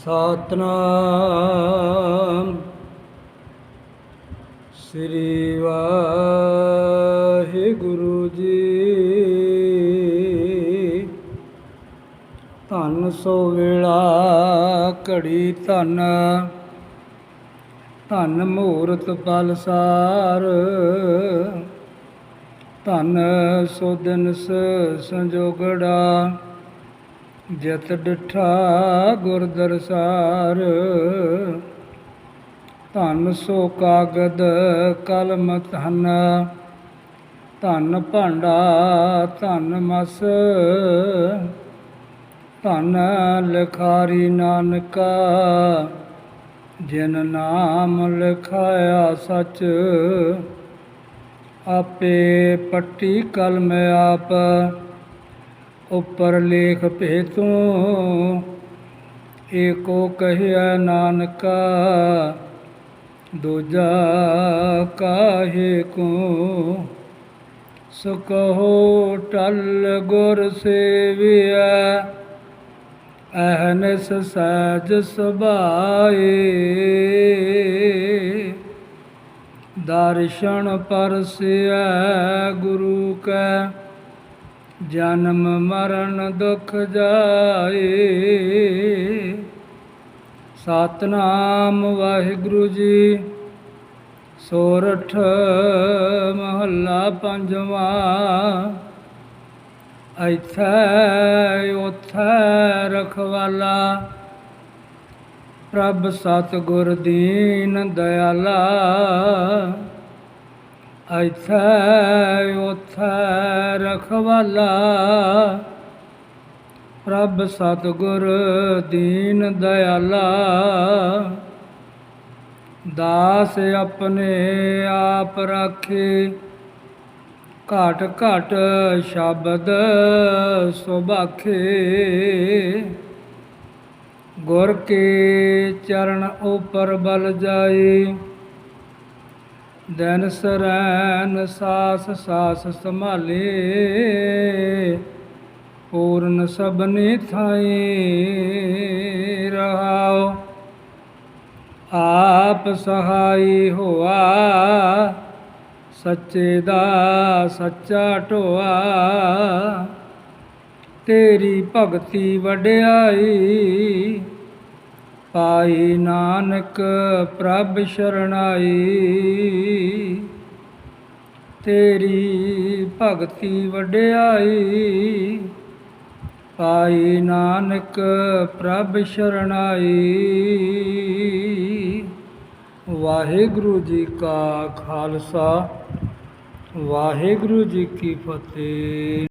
ਸਤਨਾਮ। ਸ੍ਰੀ ਵਾਹਿਗੁਰੂ ਜੀ। ਧੰਨ ਸੋ ਵੇਲਾ ਘੜੀ ਧੰਨ। ਧੰਨ ਮੂਰਤ ਪਲਸਾਰ ਧੰਨ ਸੋ ਦਿਨ ਸੰਜੋਗੜਾ। ਜਤ ਡਿਠਾ ਗੁਰ ਦਰਸਾਰ। ਧੰਨ ਸੋ ਕਾਗਦ ਕਲਮ ਧਨ। ਧੰਨ ਭਾਂਡਾ ਧੰਨ ਮਸ। ਧਨ ਲਖਾਰੀ ਨਾਨਕਾ। ਜਿਨ ਨਾਮ ਲਿਖਾਇਆ ਸਚ, ਆਪੇ ਪੱਟੀ ਕਲਮ ਆਪ। ਉਪਰ ਲੇਖ ਭੇਤੂ, ਏਕੋ ਕਹਿਆ ਨਾਨਕਾ, ਦੂਜਾ ਕਾਹੇ ਕੋ? ਸੋ ਕਹੋ ਟਲ ਗੁਰ ਸੇਵਿਆ ਅਹਨਸ ਸਹਿਜ ਸੁਭਾਏ। ਦਰਸ਼ਨ ਪਰਸਿਆ ਗੁਰੂ ਕੈ ਜਨਮ ਮਰਨ ਦੁਖ ਜਾਏ। ਸਤਨਾਮ ਵਾਹਿਗੁਰੂ ਜੀ, ਸੋਰਠ ਮਹੱਲਾ ਪੰਜਵਾਂ। ਇੱਥੇ ਉਥੇ ਰਖਵਾਲਾ, ਪ੍ਰਭ ਸਤਿਗੁਰ ਦੀਨ ਦਇਆਲਾ। ਇੱਥੇ ਉਥੇ ਰਖਵਾਲਾ ਪ੍ਰਭ ਸਤਗੁਰ ਦੀਨ ਦਇਆਲਾ ਦਾਸ ਆਪਣੇ ਆਪ ਰਾਖੇ ਘਾਟ ਘਾਟ ਸ਼ਬਦ ਸੁਭਾਖੇ ਗੁਰ ਕੇ ਚਰਨ ਉਪਰ ਬਲ ਜਾਏ ਦਿਨ ਸਰੈਨ ਸਾਸ ਸਾਸ ਸੰਭਾਲੇ, ਪੂਰਨ ਸਭਨੀ ਥਾਈ ਰਹਾਓ। ਆਪ ਸਹਾਈ ਹੋਆ, ਸੱਚੇ ਦਾ ਸੱਚਾ ਢੋਆ। ਤੇਰੀ ਭਗਤੀ ਵਡਿਆਈ ਪਾਈ ਨਾਨਕ ਪ੍ਰਭ ਸ਼ਰਣਾਈ। ਤੇਰੀ ਭਗਤੀ ਵਡਿਆਈ। ਪਾਈ ਨਾਨਕ ਪ੍ਰਭ ਸ਼ਰਣਾਈ। ਵਾਹਿਗੁਰੂ ਜੀ ਕਾ ਖਾਲਸਾ, ਵਾਹਿਗੁਰੂ ਜੀ ਕੀ ਫਤਿਹ।